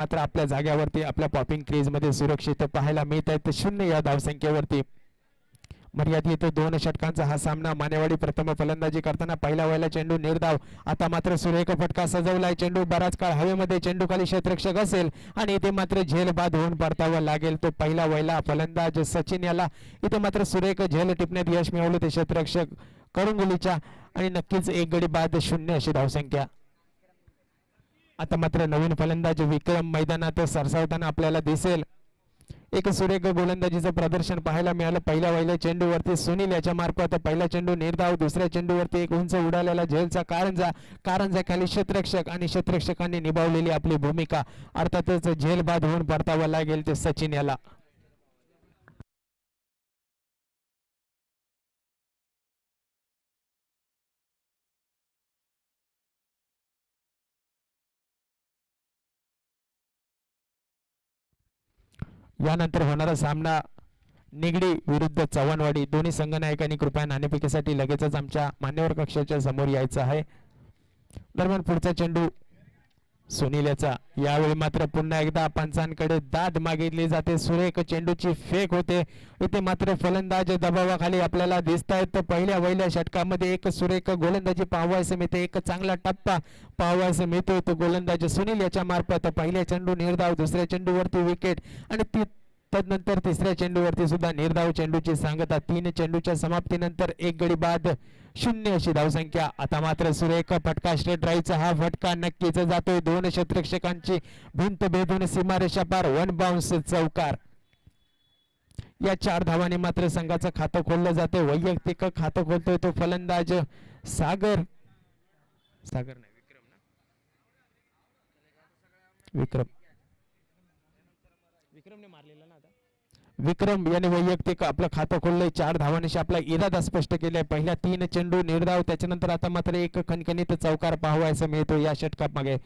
मात्र आपल्या जाग्यावरती आपल्या पॉपिंग क्रीजमध्ये सुरक्षित पाहायला मिळत आहेत शून्य या धावसंख्येवरती. मर्यादित दोन षटकांचा हा सामना मानेवाडी प्रथम फलंदाजी करताना पहिला व्हायला चेंडू निर्धाव. आता मात्र सुरेख फटका सजवलाय चेंडू. बराच काळ हवेमध्ये चेंडू खाली क्षेत्रक्षक असेल आणि इथे मात्र झेल बाद होऊन परतावा लागेल. तो पहिला व्हायला फलंदाज सचिन याला. इथे मात्र सुरेख झेल टिपण्यात यश मिळवलं ते क्षेत्रक्षक करुंगुलीच्या. आणि नक्कीच एक गडी बाद शून्य अशी धावसंख्या. आता मात्र नवीन फलंदाज विक्रम मैदानात सरसावताना आपल्याला दिसेल. एक सुरेख गोलंदाजीचं प्रदर्शन पाहायला मिळालं. पहिल्या वहिल्या चेंडूवरती सुनील याच्या मार्फत. पहिला चेंडू निर्धाव दुसऱ्या चेंडूवरती एक उंच उडालेला झेलचा कारंजा. कारंजा खाली क्षेत्रक्षक आणि क्षेत्रक्षकांनी निभावलेली आपली भूमिका. अर्थातच झेल बाद होऊन परतावा लागेल ते सचिन याला. यानंतर होणारा सामना निगडी विरुद्ध चव्हाणवाडी. दोन्ही संघनायकांनी कृपया नाणेफेकीसाठी लगेचच आमच्या मान्यवर कक्षाच्या समोर यायचं आहे. दरम्यान पुढचा चेंडू सुनील याचा यावेळी मात्र पुन्हा एकदा पंचांकडे दाद मागितली जाते. सुरेख चेंडूची फेक होते. इथे मात्र फलंदाज दबावाखाली आपल्याला दिसत आहेत तर पहिल्या वहिल्या षटकामध्ये एक सुरेख गोलंदाजी पाहावयास मिळते एक चांगला टप्पा पाहावयास मिळतो तो गोलंदाज सुनील याच्या मार्फत पहिल्या चेंडू निर्धाव दुसऱ्या चेंडूवरती विकेट आणि ती तदनंतर तिसऱ्या चेंडूवरती सुद्धा निर्धाव चेंडूची सांगता तीन चेंडूच्या समाप्तीनंतर एक गडी बाद शून्य अशी धावसंख्या आता मात्र सुरेख फटका स्ट्रेट ड्राईव्हचा हा फटका नक्कीच जातोय. दोन क्षेत्ररक्षकांची भिंत भेदून सीमारेषा पार वन बाउन्स चौकार. या चार धावाने मात्र संघाचं खातं खोललं जाते वैयक्तिक खातं खोलतोय तो फलंदाज सागर. सागर नाही विक्रम ना? विक्रम. विक्रमने मारलेला ना आता? विक्रम याने वैयक्तिक आपलं खातं खोललंय चार धावांशी आपला इरादा स्पष्ट केलाय. पहिल्या तीन चेंडू निर्धाव त्याच्यानंतर आता मात्र एक खणखणीत चौकार पाहावयाचा मिळतो या षटकात मागे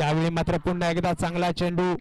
यावेळी मात्र पुन्हा एकदा चांगला चेंडू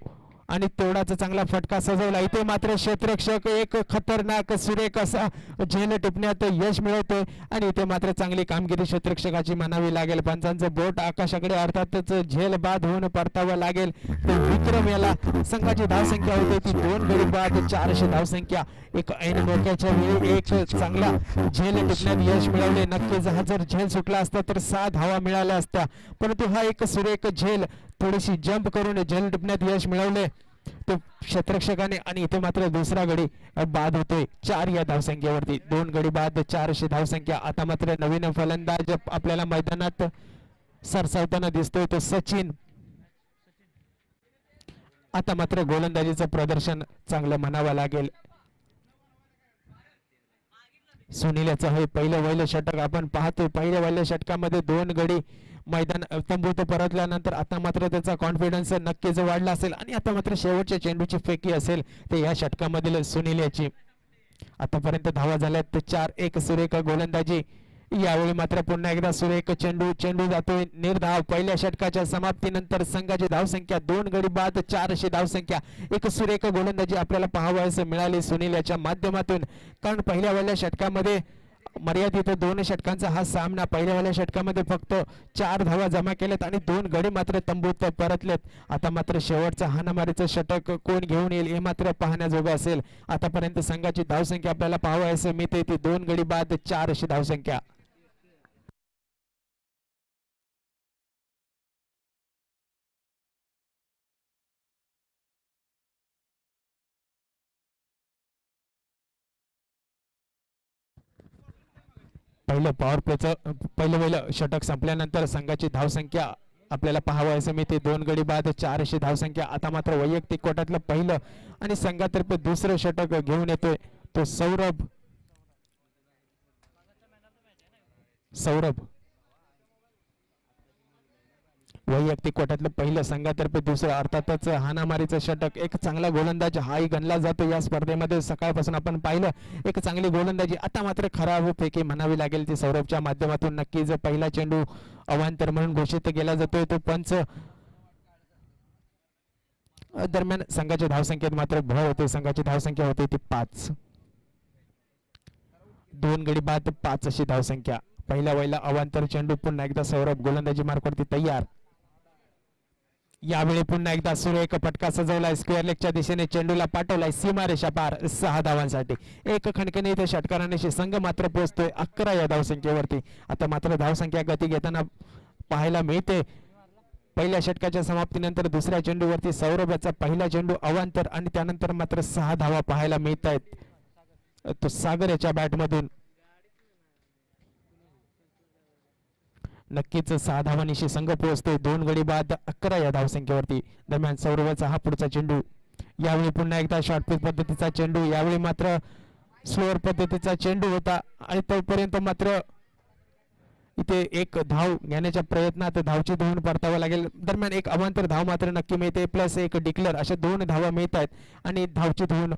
आणि तेवढाच चांगला फटका सजवला. इथे मात्र क्षेत्रक्षक एक खतरनाक सुरेख असा झेल टिपण्यात यश मिळवतोय. आणि इथे मात्र चांगली कामगिरी क्षेत्रक्षकाची म्हणावी लागेल. पंचांचं बोट आकाशाकडे अर्थातच झेल बाद होऊन परतावं लागेल. तर विक्रम याला संघाची धावसंख्या होते. ती दोन गडी बाद चारशे धावसंख्या. एक ऐन मोक्याच्या वेळी एक चांगला झेल टिपण्यात यश मिळवले. नक्कीच हा जर झेल सुटला असता तर सहा धावा मिळाल्या असत्या. परंतु हा एक सुरेख झेल थोडीशी जंप करून झेल टिपण्यात यश मिळवले. तो क्षेत्रक्षकाने आणि इथे मात्र दुसरा गडी बाद होतोय. चार या धावसंख्येवरती. दोन गडी बाद चारशे धावसंख्या. आता मात्र नवीन फलंदाज आपल्याला मैदानात सरसावताना दिसतोय तो सचिन. आता मात्र गोलंदाजीचं प्रदर्शन चांगलं म्हणावं लागेल. सुनील याचं हे पहिलं वहिलं षटक आपण पाहतोय. पहिल्या वहिल्या षटकामध्ये दोन गडी मैदान तंबूत परतल्यानंतर आता मात्र त्याचा कॉन्फिडन्स नक्कीच वाढला असेल आणि आता मात्र शेवटच्या चेंडूची फेकी असेल ते या षटकामधील सुनील याची. आतापर्यंत धावा झाल्यात तर चार एक सुरेख गोलंदाजी. यावेळी मात्र पुन्हा एकदा सुरेख चेंडू चेंडू जातोय निर्धाव. पहिल्या षटकाच्या समाप्तीनंतर संघाची धावसंख्या दोन गडी बाद चारशे धावसंख्या. एक सुरेख गोलंदाजी आपल्याला पाहावयास मिळाली सुनील याच्या माध्यमातून. कारण पहिल्या वेळेला षटकामध्ये मर्यादित दोन षटकांचा हा सामना पहिल्यावाल्या षटकामध्ये फक्त चार धावा जमा केल्यात आणि दोन गडी मात्र तंबूत परतलेत. आता मात्र शेवटचा हाणामारीचं षटक कोण घेऊन येईल हे मात्र पाहण्याजोगं असेल. आतापर्यंत संघाची धावसंख्या आपल्याला पाहावयास मिळते ती दोन गडी बाद चार अशी धावसंख्या. पहिलं पॉवर प्लेचं पहिलं पहिलं षटक संपल्यानंतर संघाची धावसंख्या आपल्याला पाहावयास मिळते दोन गडी बाद चारशे धावसंख्या. आता मात्र वैयक्तिक कोटातलं पहिलं आणि संघातर्फे दुसरं षटक घेऊन येतोय तो सौरभ. सौरभ. वैयक्तिक कोट्यातलं पहिलं संघातर्फे दुसरं अर्थातच हाणामारीचं षटक. एक चांगला गोलंदाज हाही गणला जातो या स्पर्धेमध्ये. सकाळपासून आपण पाहिलं एक चांगली गोलंदाजी आता मात्र खराब हो फेकी म्हणावी लागेल ती सौरभच्या माध्यमातून. नक्कीच पहिला चेंडू अवांतर म्हणून घोषित केला जातोय तो पंच. दरम्यान संघाच्या धावसंख्येत मात्र भर होते. संघाची धावसंख्या होती ती पाच. दोन गडी बाद पाच अशी धावसंख्या. पहिल्या वेळेला अवांतर चेंडू. पुन्हा एकदा सौरभ गोलंदाजी मार्कवरती तयार. यावेळी पुन्हा एकदा सुरेख फटका सजवलाय स्क्वेअर लेगच्या दिशेने चेंडूला पाठवलाय सीमारेषा पार सहा धावांसाठी. एक खणखणीत षटकारांशी संघ मात्र पोहोचतोय अकरा या धावसंख्येवरती. आता मात्र धावसंख्या गती घेताना पाहायला मिळते. पहिल्या षटकाच्या समाप्तीनंतर दुसऱ्या चेंडूवरती सौरभ याचा पहिला चेंडू अवांतर आणि त्यानंतर मात्र सहा धावा पाहायला मिळत आहेत तो सागर याच्या बॅटमधून नक्कीच सहा धावांनीशी संघ पोहोचते. दोन गडी बाद अकरा या धावसंख्येवरती. दरम्यान सौरभचा हा पुढचा चेंडू. यावेळी पुन्हा एकदा शॉर्टपिच पद्धतीचा चेंडू. यावेळी मात्र स्लोअर पद्धतीचा चेंडू होता. आणि तोपर्यंत मात्र इथे एक धाव घेण्याच्या प्रयत्नात धावची धुवून परतावं लागेल. दरम्यान एक अवांतर धाव मात्र नक्की मिळते. प्लस एक डिक्लर अशा दोन धावा मिळत आहेत आणि धावची धुवून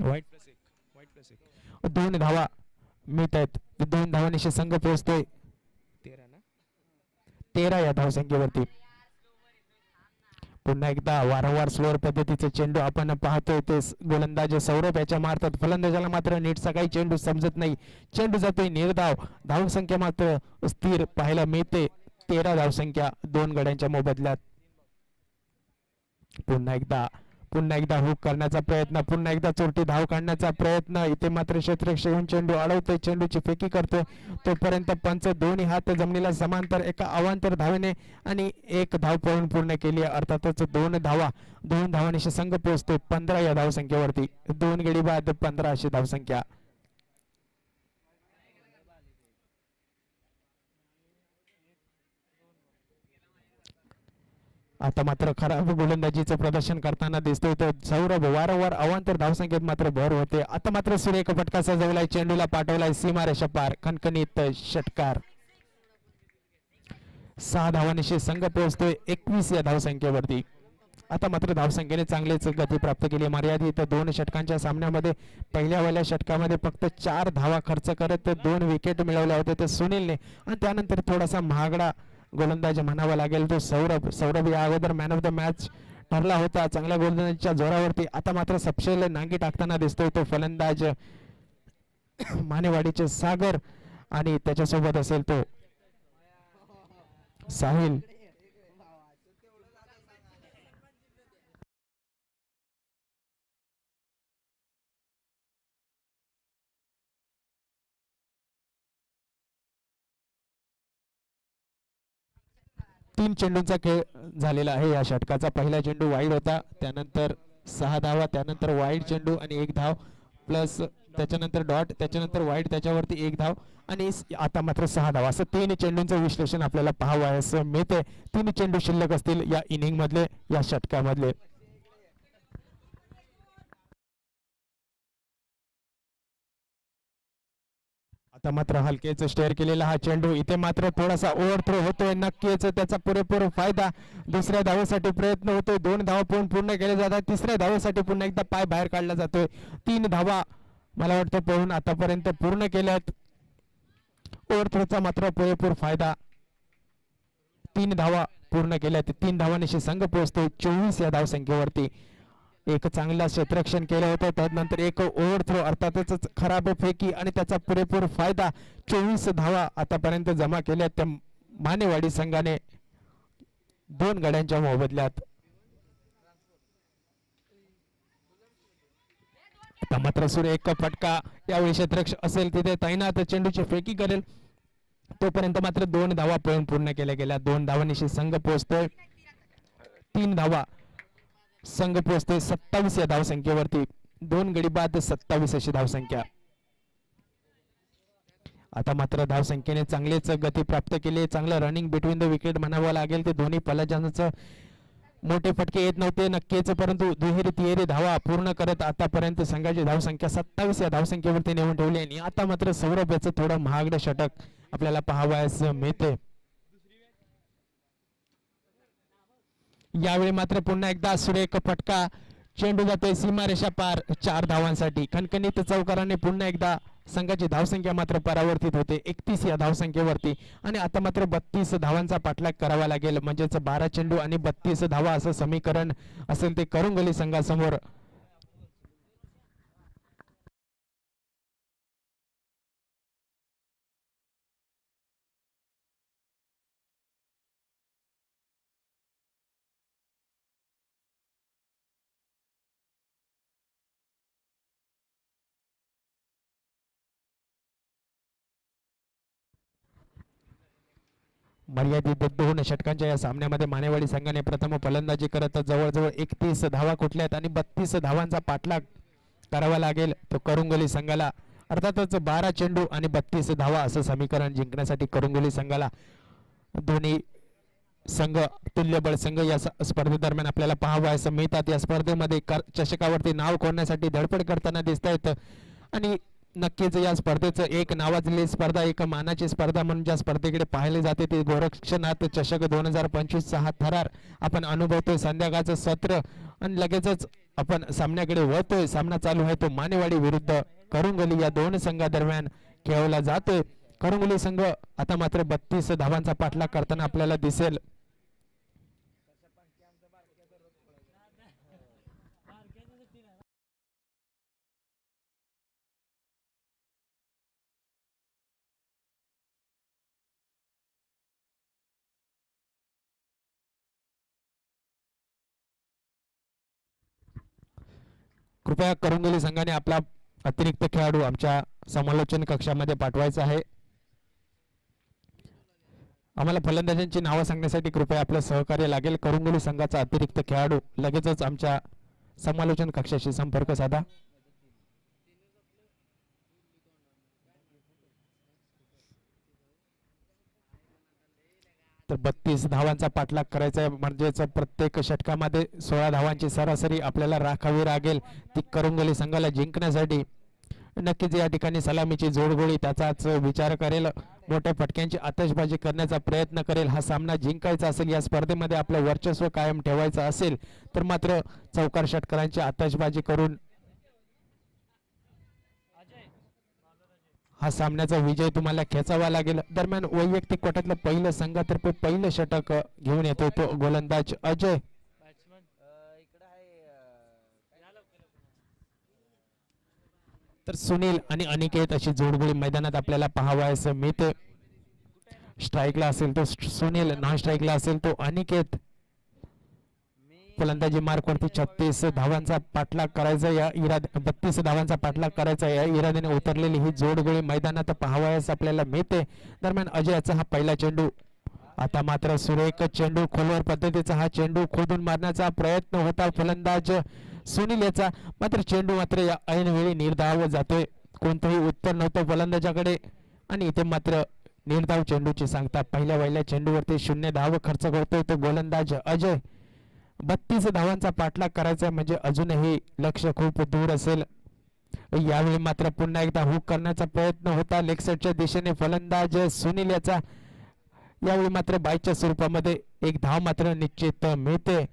वाईट प्लस एक वाईट प्लस एक दोन धावा मिळत आहेत दोन धावांनिशी संघ पोहोचतोय. तेरा ना? तेरा या धावसंख्येवरती. पुन्हा एकदा वारंवार स्लोअर पद्धतीचे चेंडू आपण पाहतोय ते गोलंदाज सौरभ याच्या मारतात. फलंदाजाला मात्र नीटचा काही चेंडू समजत नाही. चेंडू जातोय निर्धाव. धावसंख्या मात्र स्थिर पाहायला मिळते. तेरा धावसंख्या दोन गड्यांच्या मोबदल्यात. पुन्हा एकदा पुन्हा एकदा हुक करण्याचा प्रयत्न पुन्हा एकदा चोरटी धाव काढण्याचा प्रयत्न. इथे मात्र क्षेत्ररक्षक येऊन चेंडू अडवतोय चेंडूची फेकी करतोय तोपर्यंत पंच दोन्ही हात जमिनीला समांतर एका अवांतर धावेने आणि एक धाव पळून पूर्ण केली. अर्थातच दोन धावा दोन धावांशी संघ पोहोचतोय पंधरा या धावसंख्येवरती. दोन गडी बाद पंधरा अशी धावसंख्या. आता मात्र खराब गोलंदाजीचं प्रदर्शन करताना दिसतोय तर सौरभ वारंवार अवांतर धावसंख्येत मात्र भर होते. आता मात्र सूर्य फटका सजवलाय चेंडूला पाठवलाय सीमारेषा पार खणखणीत षटकार. सहा धावांशी संघ पोहोचतोय एकवीस या धावसंख्येवरती. आता मात्र धावसंख्येने चांगलीच गती प्राप्त केली मर्यादित दोन षटकांच्या सामन्यामध्ये पहिल्या षटकामध्ये फक्त चार धावा खर्च करत दोन विकेट मिळवल्या होत्या तर सुनीलने. आणि त्यानंतर थोडासा महागडा गोलंदाज म्हणावा लागेल. तो सौरभ सौरभ या अगोदर मॅन ऑफ द मॅच ठरला होता. चांगल्या गोलंदाजीच्या जोरावरती आता मात्र सपशेल नांगी टाकताना दिसतोय तो फलंदाज. मानेवाडीचे सागर आणि त्याच्यासोबत असेल तो साहिल. तीन चेंडूंचा खेळ झालेला आहे. या षटकाचा पहिला चेंडू वाईड होता. त्यानंतर सहा धावा त्यानंतर वाईड चेंडू आणि एक धाव. प्लस त्याच्यानंतर डॉट त्याच्यानंतर वाईड त्याच्यावरती एक धाव आणि आता मात्र सहा धावा. असं तीन चेंडूंचं विश्लेषण आपल्याला पाहावयास मिळते तीन चेंडू शिल्लक असतील या इनिंग मधले या षटकामधले. आता मात्र हलकेच स्टेअर केलेला हा चेंडू. इथे मात्र थोडासा ओव्हर थ्रो होतोय. नक्कीच त्याचा पुरेपूर फायदा दुसऱ्या धावेसाठी प्रयत्न होतोय. दोन धावा पूर्ण पूर्ण केले जातात. तिसऱ्या धावेसाठी पुन्हा एकदा पाय बाहेर काढला जातोय. तीन धावा मला वाटतं पळून आतापर्यंत पूर्ण केल्यात. ओव्हर थ्रोचा मात्र पुरेपूर फायदा. तीन धावा पूर्ण केल्यात. तीन धावांशी संघ पोहोचतोय. चोवीस या धावसंख्येवरती. एक चांगला क्षेत्ररक्षण केलं होतं. त्यानंतर एक ओव्हर थ्रो अर्थातच खराब फेकी आणि त्याचा पुरेपूर फायदा चोवीस धावा आतापर्यंत जमा केल्या त्या मानेवाडी संघाने दोन गड्यांच्या मोबदल्यात. आता मात्र सूर्य एक फटका. यावेळी क्षेत्रक्ष असेल तिथे. तैनात चेंडूची फेकी करेल. तोपर्यंत मात्र दोन धावा पळून पूर्ण केल्या गेल्या. दोन धावांनिशी संघ पोहोचतोय. तीन धावा संघ पोहोचते सत्तावीस या धावसंख्येवरती. दोन गडी बाद सत्तावीस अशी धावसंख्या. आता मात्र धावसंख्येने चांगलेच गती प्राप्त केली. चांगलं रनिंग बिटवीन द विकेट म्हणावं लागेल. ते दोन्ही फलंदाजांचं मोठे फटके येत नव्हते नक्कीच. परंतु दुहेरी तिहेरी धावा पूर्ण करत आतापर्यंत संघाची धावसंख्या सत्तावीस या धावसंख्येवरती नेऊन ठेवली आणि आता मात्र सौरभ याचं थोडं महागडं षटक आपल्याला पाहावयास मिळते यावेळी मात्र पुन्हा एकदा सुरेख फटका चेंडू जातोय सीमारेषा पार चार धावांसाठी. खणखणीत चौकाराने पुन्हा एकदा संघाची धावसंख्या मात्र परावर्तित होते. एकतीस या धावसंख्येवरती. आणि आता मात्र बत्तीस धावांचा पाठलाग करावा लागेल. म्हणजेच बारा चेंडू आणि बत्तीस धावा असं समीकरण असेल ते करुंगली संघासमोर. मर्यादित दोन षटकांच्या या सामन्यामध्ये मानेवाडी संघाने प्रथम फलंदाजी करत जवळजवळ एकतीस धावा कुठल्या आहेत आणि बत्तीस धावांचा पाठलाग करावा लागेल. तो करुंगोली संघाला अर्थातच बारा चेंडू आणि बत्तीस धावा असं समीकरण जिंकण्यासाठी करुंगोली संघाला दोन्ही संघ तुल्यबळ संघ या स- स्पर्धेदरम्यान आपल्याला पाहावयास मिळतात. या स्पर्धेमध्ये कर- चषकावरती नाव कोरण्यासाठी धडपड करताना दिसत आहेत आणि नक्कीच या स्पर्धेचं एक नावाजलेली स्पर्धा एक मानाची स्पर्धा म्हणून ज्या स्पर्धेकडे पाहिले जाते ते गोरक्षनाथ चषक दोन हजार पंचवीसचा हा थरार आपण अनुभवतोय. संध्याकाळचं सत्र आणि लगेचच आपण सामन्याकडे वळतोय. सामना चालू आहे तो मानेवाडी विरुद्ध करुंगली या दोन संघादरम्यान खेळवला जातोय. करुंगली संघ आता मात्र बत्तीस धावांचा पाठलाग करताना आपल्याला दिसेल. कृपया करुंगली संघाने आपला अतिरिक्त खेळाडू आमच्या समालोचन कक्षामध्ये पाठवायचा आहे. आम्हाला फलंदाजांची नावं सांगण्यासाठी कृपया आपलं सहकार्य लागेल. करुंगली संघाचा अतिरिक्त खेळाडू लगेचच आमच्या समालोचन कक्षाशी संपर्क साधा. तर बत्तीस धावांचा पाठलाग करायचा आहे. म्हणजेच प्रत्येक षटकामध्ये सोळा धावांची सरासरी आपल्याला राखावी लागेल. ती करंगोली संघाला जिंकण्यासाठी नक्कीच या ठिकाणी सलामीची जोडगोळी त्याचाच विचार करेल. मोठ्या फटक्यांची आतषबाजी करण्याचा प्रयत्न करेल. हा सामना जिंकायचा असेल या स्पर्धेमध्ये आपलं वर्चस्व कायम ठेवायचं असेल तर मात्र चौकार षटकरांची आतषबाजी करून हा सामन्याचा विजय तुम्हाला खेचावा लागेल. दरम्यान वैयक्तिक कोटातलं पहिलं संघातर्फे पहिलं षटक घेऊन येतो तो गोलंदाज अजय. तर सुनील आणि अनिकेत अशी जोडगोळी मैदानात आपल्याला पाहावयास मिळते. स्ट्राईकला असेल तो सुनील नॉन स्ट्राईकला असेल तो अनिकेत. फलंदाजी मार्कवरती छत्तीस धावांचा पाठलाग करायचा या इराद बत्तीस धावांचा पाठलाग करायचा या इराद्याने उतरलेली ही जोडगोळी मैदानात पाहावयास आपल्याला मिळते. दरम्यान अजयाचा हा पहिला चेंडू. आता मात्र सुरेख चेंडू खोलवर पद्धतीचा हा चेंडू खोदून मारण्याचा प्रयत्न होता फलंदाज सुनील याचा. मात्र चेंडू मात्र या ऐनवेळी निर्धाव जातोय. कोणतंही उत्तर नव्हतं फलंदाजाकडे. आणि इथे मात्र निर्धाव चेंडूची सांगता पहिल्या वहिल्या चेंडूवरती शून्य धाव खर्च करतोय तो गोलंदाज अजय. बत्तीस धावांचा पाठलाग करायचा म्हणजे अजूनही लक्ष खूप दूर असेल. यावेळी मात्र पुन्हा एकदा हुक करण्याचा प्रयत्न होता. लेग साईडच्या दिशेने फलंदाज सुनील याचा. यावेळी मात्र बाईच्या स्वरूपामध्ये एक धाव मात्र निश्चित मिळते.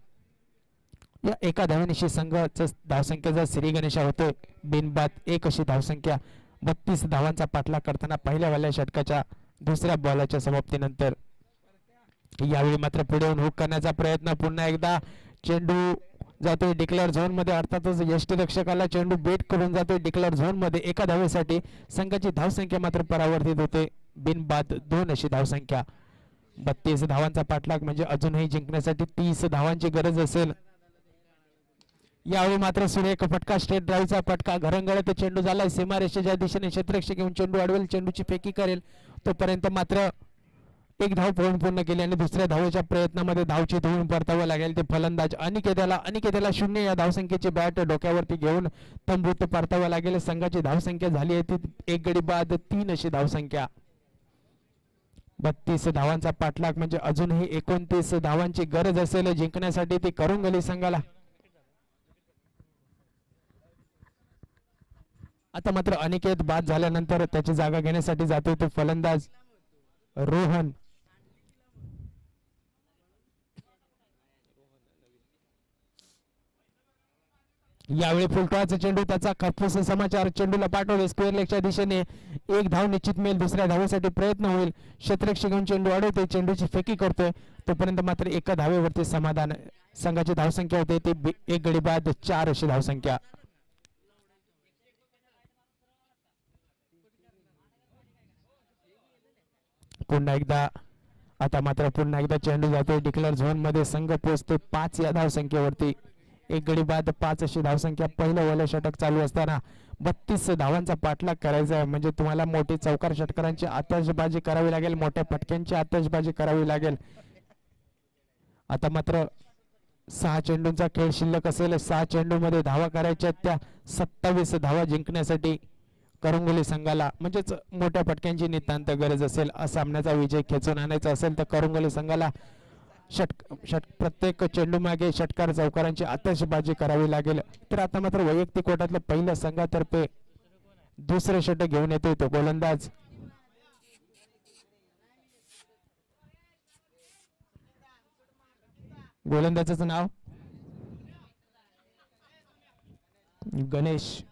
या एका धावनिशी संघाचा धावसंख्येचा श्री गणेशा होते. बिनबाद एक अशी धावसंख्या. बत्तीस धावांचा पाठलाग करताना पहिल्या वाल्या षटकाच्या दुसऱ्या बॉलाच्या समाप्तीनंतर. यावेळी मात्र पुढे येऊन हुक करण्याचा प्रयत्न. पुन्हा एकदा चेंडू जातोय डिक्लेअर झोनमध्ये. अर्थातच यष्टीरक्षकाला चेंडू बेट करून जातोय डिक्लेअर झोनमध्ये. एका धावेसाठी संघाची धावसंख्या मात्र परावर्तित होते. बिनबाद दोन अशी धावसंख्या. बत्तीस धावांचा पाठलाग म्हणजे अजूनही जिंकण्यासाठी तीस धावांची गरज असेल. यावेळी मात्र सुरेख फटका स्टेट ड्राईव्हचा फटका. घरंगळत चेंडू झालाय. सीमारेषेच्या दिशेने क्षेत्ररक्षक घेऊन चेंडू अडवेल. चेंडूची फेकी करेल. तोपर्यंत मात्र एक धाव पळून पूर्ण केली आणि दुसऱ्या धावेच्या प्रयत्नामध्ये धावची धुवून परतावं लागेल. ते फलंदाज अनिकेत्याला अनिकेत्याला शून्य या धावसंख्येची बॅट डोक्यावरती घेऊन तंबूत परतावं लागेल. संघाची धावसंख्या झाली आहे ती एक गडी बाद तीन अशी धावसंख्या. बत्तीस धावांचा पाठलाग म्हणजे अजूनही एकोणतीस धावांची गरज असेल. जिंकण्यासाठी ती करून गेली संघाला. आता मात्र अनिकेत बाद झाल्यानंतर त्याची जागा घेण्यासाठी जातो तो फलंदाज रोहन. यावेळी फुलटोळाचा चेंडू त्याचा खरपूस समाचार चेंडूला पाठवले. स्क्वेअर लेगच्या दिशेने एक धाव निश्चित मिळेल दुसऱ्या धावेसाठी प्रयत्न होईल. क्षेत्ररक्षक घेऊन चेंडू अडवते चेंडूची फेकी करतोय तोपर्यंत मात्र एका धावेवरती समाधान संघाची धावसंख्या होते. ते एक गडी बाद चार अशी धावसंख्या. पुन्हा एकदा आता मात्र पुन्हा एकदा चेंडू जातोय. डिक्लेअर झोनमध्ये संघ पोहोचते पाच या धावसंख्येवरती. एक गडी बाद पाच अशी धावसंख्या पहिलं ओलं षटक चालू असताना बत्तीस धावांचा पाठलाग करायचा आहे. म्हणजे तुम्हाला मोठी चौकार षटकारांची आतषबाजी करावी लागेल मोठ्या फटक्यांची आतषबाजी करावी लागेल. आता मात्र सहा चेंडूंचा खेळ शिल्लक असेल. सहा चेंडूमध्ये धावा करायच्या त्या. सत्तावीस धावा जिंकण्यासाठी करंगोली संघाला म्हणजेच मोठ्या फटक्यांची नितांत गरज असेल. सामन्याचा विजय खेचून आणायचा असेल तर करंगोली संघाला षटक षट प्रत्येक चेंडू मागे षटकार चौकारांची आतषबाजी करावी लागेल. तर आता मात्र वैयक्तिक कोटातल्या पहिल्या संघातर्फे दुसरे षटक घेऊन येतोय तो गोलंदाज. गोलंदाजाचं नाव? गणेश.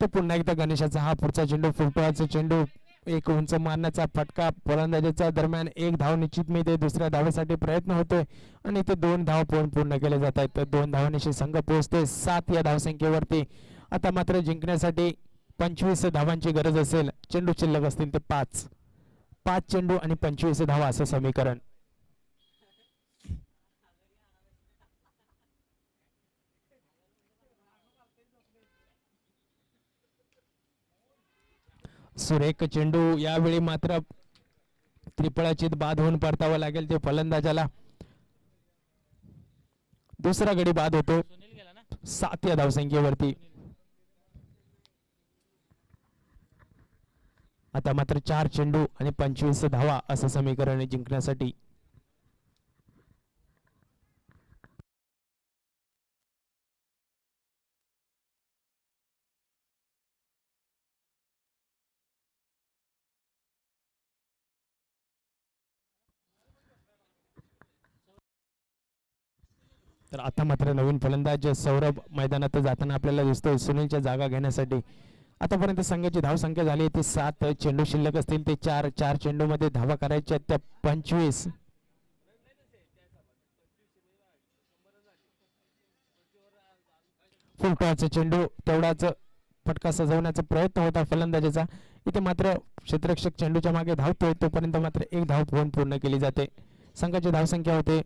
तर पुन्हा एकदा गणेशाचा हा पुढचा चेंडू फुलटोळाचा चेंडू एक उंच मारण्याचा फटका फलंदाजीचा दरम्यान एक धाव निश्चित मिळते दुसऱ्या धावेसाठी प्रयत्न होतोय. आणि ते दोन धाव पूर्ण पूर्ण केले जात आहेत. तर दोन धावांशी संघ पोहोचते सात या धावसंख्येवरती. आता मात्र जिंकण्यासाठी पंचवीस धावांची गरज असेल. चेंडू शिल्लक असतील ते पाच. पाच चेंडू आणि पंचवीस धावा असं समीकरण. सुरेख चेंडू यावेळी मात्र त्रिपळाचित बाद होऊन परतावं लागेल ते फलंदाजाला. दुसरा गडी बाद होतो. सात या धावसंख्येवरती. आता मात्र चार चेंडू आणि पंचवीस धावा असं समीकरण जिंकण्यासाठी तर आता मात्र नवीन फलंदाज सौरभ मैदानात जाताना आपल्याला दिसतोय सुनीलच्या जागा घेण्यासाठी. आतापर्यंत संघाची धावसंख्या झाली आहे ती सात चेंडू शिल्लक असतील ते चार चार चेंडूमध्ये धावा करायच्या आहेत त्या पंचवीस. फुलटॉचा चेंडू तेवढाच फटका सजवण्याचा प्रयत्न होता फलंदाजाचा. इथे मात्र क्षेत्ररक्षक चेंडूच्या मागे धावतोय तोपर्यंत मात्र एक धाव होऊन पूर्ण केली जाते. संघाची धावसंख्या होते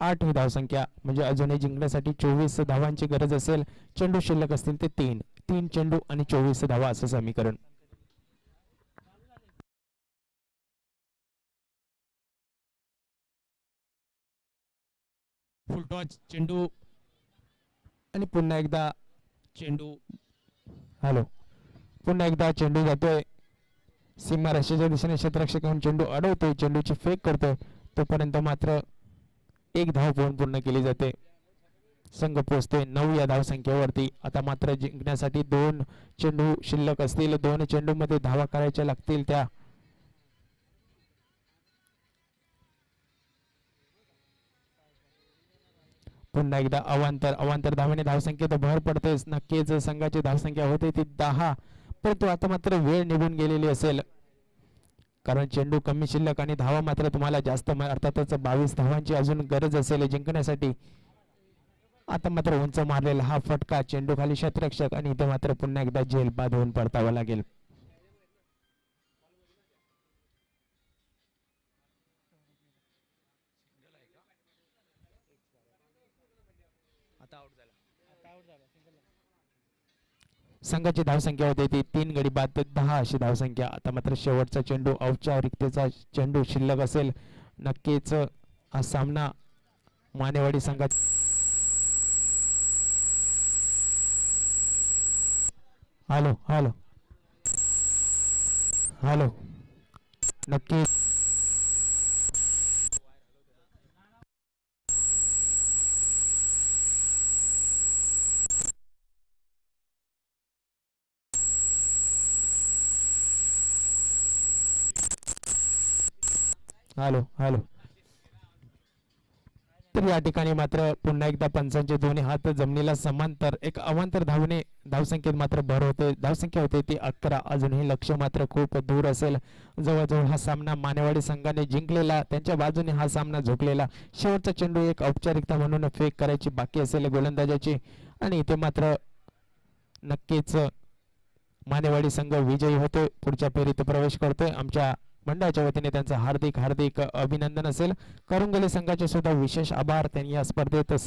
आठ धावसंख्या म्हणजे अजूनही जिंकण्यासाठी चोवीस धावांची गरज असेल चेंडू शिल्लक असतील ते तीन. तीन चेंडू आणि चोवीस धावा असं समीकरण. फुलटॉच चेंडू. आणि पुन्हा एकदा चेंडू. हॅलो. पुन्हा एकदा चेंडू जातोय. सीमा रशेच्या दिशेने क्षेत्ररक्षक येऊन चेंडू अडवतोय चेंडूची फेक करतोय. तोपर्यंत मात्र एक धाव पूर्ण पूर्ण केली जाते. संघ पोहोचते नऊ या धावसंख्येवरती. आता मात्र जिंकण्यासाठी दोन चेंडू शिल्लक असतील. दोन चेंडू मध्ये धावा करायच्या लागतील त्या. पुन्हा एकदा अवांतर अवांतर धावाने धावसंख्येत भर पडतेच. नक्कीच संघाची धावसंख्या होते ती दहा. परंतु आता मात्र वेळ निघून गेलेली असेल. कारण चेंडू कमी शिल्लक आणि धावा मात्र तुम्हाला जास्त म- अर्थातच बावीस धावांची अजून गरज असेल जिंकण्यासाठी. आता मात्र उंच मारलेला हा फटका चेंडू खाली क्षेत्ररक्षक आणि इथे मात्र पुन्हा एकदा जेल बाद होऊन परतावा लागेल. संघाची धावसंख्या होती ती तीन गडी बाद दहा अशी धावसंख्या. आता मात्र शेवटचा चेंडू औपचारिकतेचा चेंडू शिल्लक असेल. नक्कीच हा सामना मानेवाडी संघात हॅलो हॅलो. हॅलो. नक्की हॅलो हॅलो. तर या ठिकाणी मात्र पुन्हा एकदा पंचांचे दोन्ही हात जमिनीला समांतर एक अवांतर धावणे धावसंख्येत मात्र भर होते धावसंख्या होते ती अकरा. अजूनही लक्ष मात्र खूप दूर असेल. जवळजवळ हा सामना मानेवाडी संघाने जिंकलेला त्यांच्या बाजूने हा सामना झोकलेला शेवटचा चेंडू एक औपचारिकता म्हणून फेक करायची बाकी असेल गोलंदाजाची. आणि इथे मात्र नक्कीच मानेवाडी संघ विजयी होतोय पुढच्या फेरीत प्रवेश करतोय. आमच्या मंडळाच्या वतीने त्यांचं हार्दिक हार्दिक अभिनंदन असेल. करुंगले संघाचे सुद्धा विशेष आभार त्यांनी या स्पर्धेत